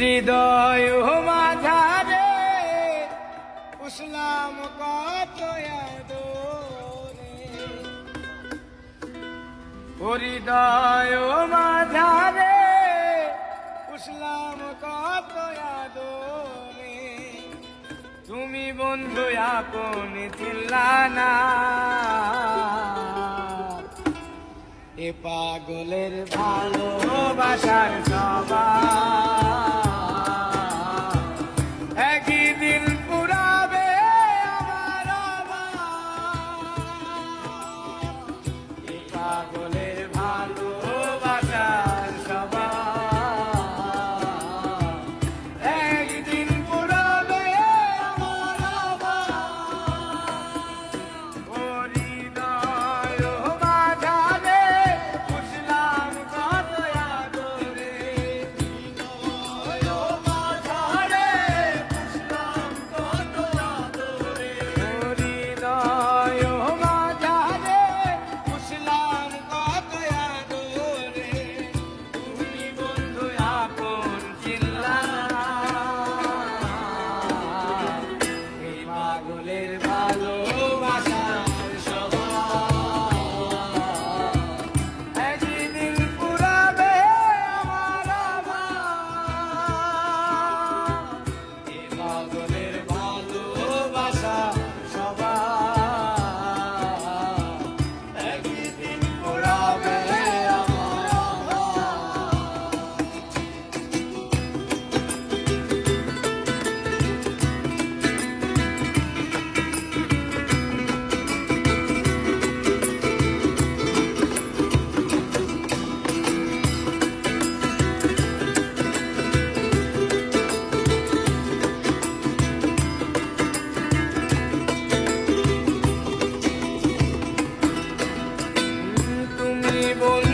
হৃদয় মাঝারে উসলাম কত হৃদয় মাঝারে উসলাম কত তুমি বন্ধু আপন চিল্লানা। এ পাগলের ভালোবাসার সবা Agoleiro. volver.